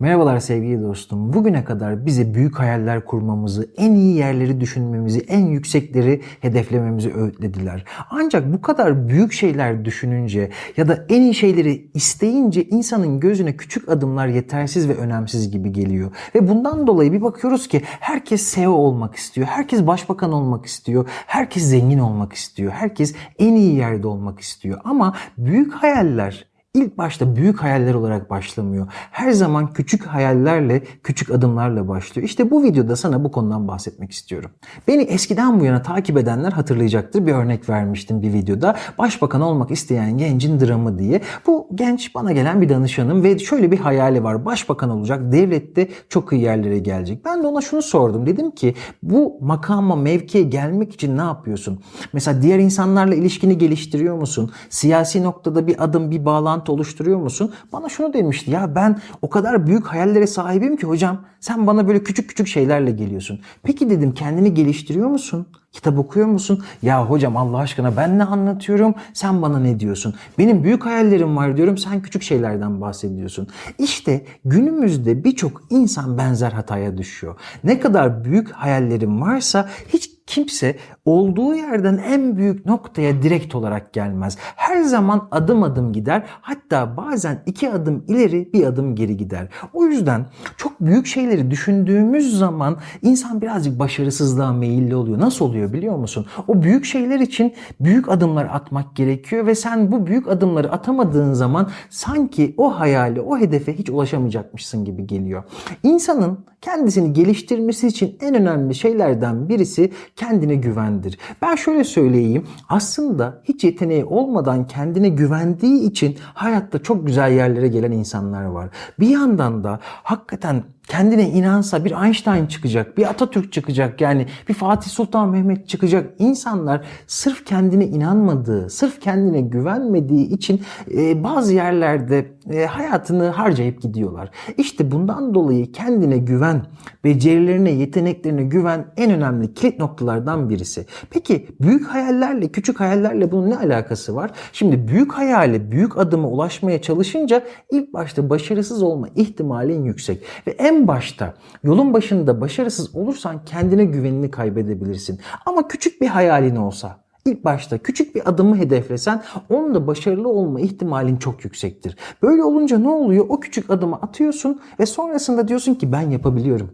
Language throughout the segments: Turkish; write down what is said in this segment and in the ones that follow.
Merhabalar sevgili dostum. Bugüne kadar bize büyük hayaller kurmamızı, en iyi yerleri düşünmemizi, en yüksekleri hedeflememizi öğütlediler. Ancak bu kadar büyük şeyler düşününce ya da en iyi şeyleri isteyince insanın gözüne küçük adımlar yetersiz ve önemsiz gibi geliyor. Ve bundan dolayı bir bakıyoruz ki herkes CEO olmak istiyor, herkes başbakan olmak istiyor, herkes zengin olmak istiyor, herkes en iyi yerde olmak istiyor. Ama büyük hayaller İlk başta büyük hayaller olarak başlamıyor. Her zaman küçük hayallerle, küçük adımlarla başlıyor. İşte bu videoda sana bu konudan bahsetmek istiyorum. Beni eskiden bu yana takip edenler hatırlayacaktır. Bir örnek vermiştim bir videoda. Başbakan olmak isteyen gencin dramı diye. Bu genç bana gelen bir danışanım ve şöyle bir hayali var. Başbakan olacak, devlette çok iyi yerlere gelecek. Ben de ona şunu sordum. Dedim ki bu makama, mevkiye gelmek için ne yapıyorsun? Mesela diğer insanlarla ilişkini geliştiriyor musun? Siyasi noktada bir adım, bir bağlantı oluşturuyor musun? Bana şunu demişti ya ben o kadar büyük hayallere sahibim ki hocam sen bana böyle küçük küçük şeylerle geliyorsun. Peki dedim kendini geliştiriyor musun? Kitap okuyor musun? Ya hocam Allah aşkına ben ne anlatıyorum? Sen bana ne diyorsun? Benim büyük hayallerim var diyorum. Sen küçük şeylerden bahsediyorsun. İşte günümüzde birçok insan benzer hataya düşüyor. Ne kadar büyük hayallerim varsa hiç kimse olduğu yerden en büyük noktaya direkt olarak gelmez. Her zaman adım adım gider. Hatta bazen iki adım ileri bir adım geri gider. O yüzden çok büyük şeyleri düşündüğümüz zaman insan birazcık başarısızlığa meyilli oluyor. Nasıl oluyor biliyor musun? O büyük şeyler için büyük adımlar atmak gerekiyor ve sen bu büyük adımları atamadığın zaman sanki o hayali, o hedefe hiç ulaşamayacakmışsın gibi geliyor. İnsanın kendisini geliştirmesi için en önemli şeylerden birisi kendine güvendir. Ben şöyle söyleyeyim. Aslında hiç yeteneği olmadan kendine güvendiği için hayatta çok güzel yerlere gelen insanlar var. Bir yandan da hakikaten kendine inansa bir Einstein çıkacak, bir Atatürk çıkacak yani bir Fatih Sultan Mehmet çıkacak. İnsanlar sırf kendine inanmadığı, sırf kendine güvenmediği için e, bazı yerlerde e, hayatını harcayıp gidiyorlar. İşte bundan dolayı kendine güven, becerilerine, yeteneklerine güven en önemli kilit noktalardan birisi. Peki büyük hayallerle, küçük hayallerle bunun ne alakası var? Şimdi büyük hayale, büyük adıma ulaşmaya çalışınca ilk başta başarısız olma ihtimalin yüksek. Ve en başta yolun başında başarısız olursan kendine güvenini kaybedebilirsin. Ama küçük bir hayalin olsa, İlk başta küçük bir adımı hedeflesen onun da başarılı olma ihtimalin çok yüksektir. Böyle olunca ne oluyor? O küçük adımı atıyorsun ve sonrasında diyorsun ki ben yapabiliyorum.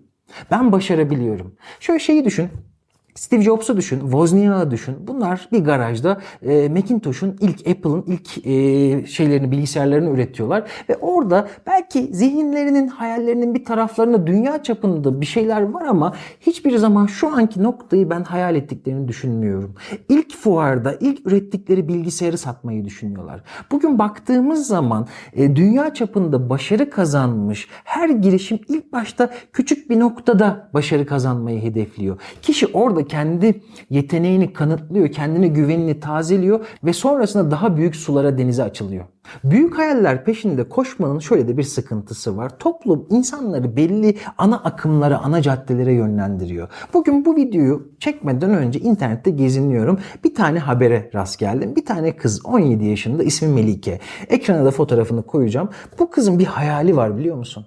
Ben başarabiliyorum. Şöyle şeyi düşün. Steve Jobs'u düşün, Wozniak'ı düşün. Bunlar bir garajda e, Macintosh'un ilk, Apple'ın ilk e, şeylerini, bilgisayarlarını üretiyorlar. Ve orada belki zihinlerinin, hayallerinin bir taraflarında dünya çapında bir şeyler var ama hiçbir zaman şu anki noktayı ben hayal ettiklerini düşünmüyorum. İlk fuarda ilk ürettikleri bilgisayarı satmayı düşünüyorlar. Bugün baktığımız zaman e, dünya çapında başarı kazanmış her girişim ilk başta küçük bir noktada başarı kazanmayı hedefliyor. Kişi orada kendi yeteneğini kanıtlıyor, kendine güvenini tazeliyor ve sonrasında daha büyük sulara denize açılıyor. Büyük hayaller peşinde koşmanın şöyle de bir sıkıntısı var. Toplum insanları belli ana akımlara, ana caddelere yönlendiriyor. Bugün bu videoyu çekmeden önce internette geziniyorum. Bir tane habere rast geldim. Bir tane kız 17 yaşında ismi Melike. Ekrana da fotoğrafını koyacağım. Bu kızın bir hayali var biliyor musun?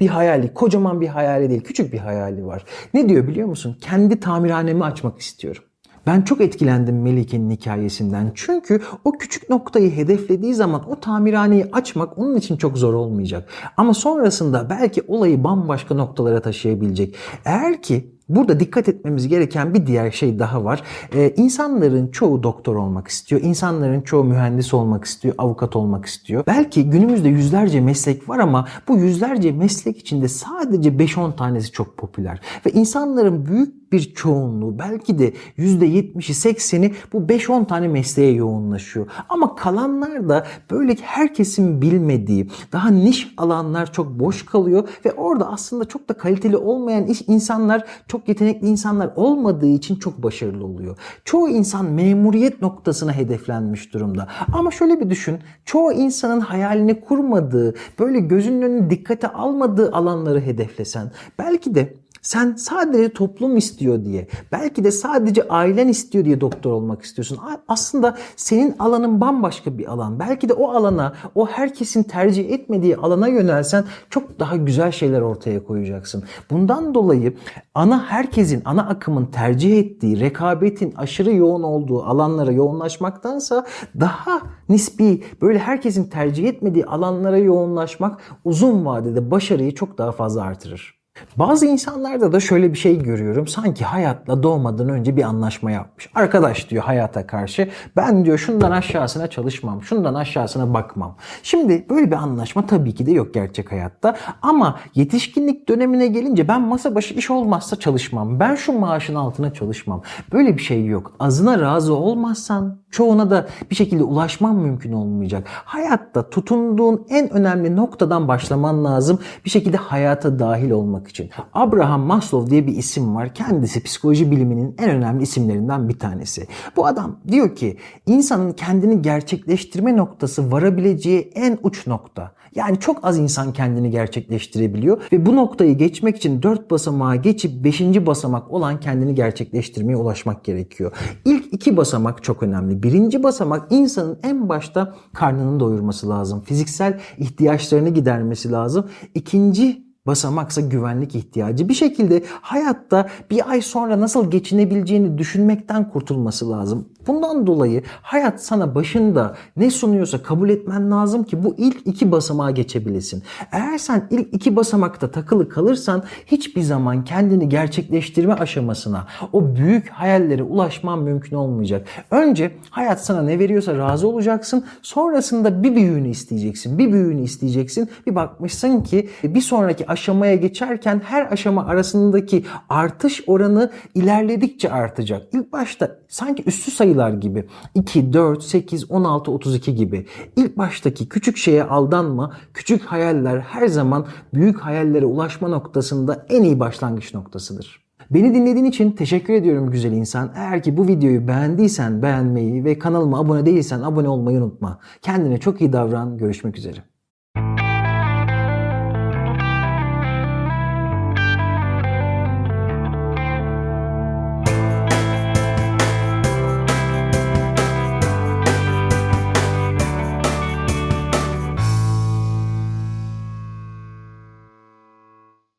Bir hayali, kocaman bir hayali değil, küçük bir hayali var. Ne diyor biliyor musun? Kendi tamirhanemi açmak istiyorum. Ben çok etkilendim Melike'nin hikayesinden. Çünkü o küçük noktayı hedeflediği zaman o tamirhaneyi açmak onun için çok zor olmayacak. Ama sonrasında belki olayı bambaşka noktalara taşıyabilecek. Eğer ki Burada dikkat etmemiz gereken bir diğer şey daha var. Ee, insanların çoğu doktor olmak istiyor. İnsanların çoğu mühendis olmak istiyor, avukat olmak istiyor. Belki günümüzde yüzlerce meslek var ama bu yüzlerce meslek içinde sadece 5-10 tanesi çok popüler. Ve insanların büyük bir çoğunluğu belki de %70'i 80'i bu 5-10 tane mesleğe yoğunlaşıyor. Ama kalanlar da böyle herkesin bilmediği daha niş alanlar çok boş kalıyor ve orada aslında çok da kaliteli olmayan iş insanlar çok yetenekli insanlar olmadığı için çok başarılı oluyor. Çoğu insan memuriyet noktasına hedeflenmiş durumda. Ama şöyle bir düşün. Çoğu insanın hayalini kurmadığı, böyle gözünün önüne dikkate almadığı alanları hedeflesen belki de Sen sadece toplum istiyor diye, belki de sadece ailen istiyor diye doktor olmak istiyorsun. Aslında senin alanın bambaşka bir alan. Belki de o alana, o herkesin tercih etmediği alana yönelsen çok daha güzel şeyler ortaya koyacaksın. Bundan dolayı ana herkesin, ana akımın tercih ettiği, rekabetin aşırı yoğun olduğu alanlara yoğunlaşmaktansa daha nispi, böyle herkesin tercih etmediği alanlara yoğunlaşmak uzun vadede başarıyı çok daha fazla artırır. Bazı insanlarda da şöyle bir şey görüyorum. Sanki hayatla doğmadan önce bir anlaşma yapmış. Arkadaş diyor hayata karşı. Ben diyor şundan aşağısına çalışmam. Şundan aşağısına bakmam. Şimdi böyle bir anlaşma tabii ki de yok gerçek hayatta. Ama yetişkinlik dönemine gelince ben masa başı iş olmazsa çalışmam. Ben şu maaşın altına çalışmam. Böyle bir şey yok. Azına razı olmazsan çoğuna da bir şekilde ulaşman mümkün olmayacak. Hayatta tutunduğun en önemli noktadan başlaman lazım. Bir şekilde hayata dahil olmak için. Abraham Maslow diye bir isim var. Kendisi psikoloji biliminin en önemli isimlerinden bir tanesi. Bu adam diyor ki insanın kendini gerçekleştirme noktası varabileceği en uç nokta. Yani çok az insan kendini gerçekleştirebiliyor ve bu noktayı geçmek için 4 basamağa geçip 5. basamak olan kendini gerçekleştirmeye ulaşmak gerekiyor. İlk iki basamak çok önemli. Birinci basamak insanın en başta karnını doyurması lazım. Fiziksel ihtiyaçlarını gidermesi lazım. İkinci basamaksa güvenlik ihtiyacı. Bir şekilde hayatta bir ay sonra nasıl geçinebileceğini düşünmekten kurtulması lazım. Bundan dolayı hayat sana başında ne sunuyorsa kabul etmen lazım ki bu ilk iki basamağa geçebilesin. Eğer sen ilk iki basamakta takılı kalırsan hiçbir zaman kendini gerçekleştirme aşamasına, o büyük hayallere ulaşman mümkün olmayacak. Önce hayat sana ne veriyorsa razı olacaksın. Sonrasında bir büyüğünü isteyeceksin. Bir büyüğünü isteyeceksin. Bir bakmışsın ki bir sonraki aşamaya geçerken her aşama arasındaki artış oranı ilerledikçe artacak. İlk başta sanki üstü sayılar gibi 2, 4, 8, 16, 32 gibi. İlk baştaki küçük şeye aldanma. Küçük hayaller her zaman büyük hayallere ulaşma noktasında en iyi başlangıç noktasıdır. Beni dinlediğin için teşekkür ediyorum güzel insan. Eğer ki bu videoyu beğendiysen beğenmeyi ve kanalıma abone değilsen abone olmayı unutma. Kendine çok iyi davran. Görüşmek üzere.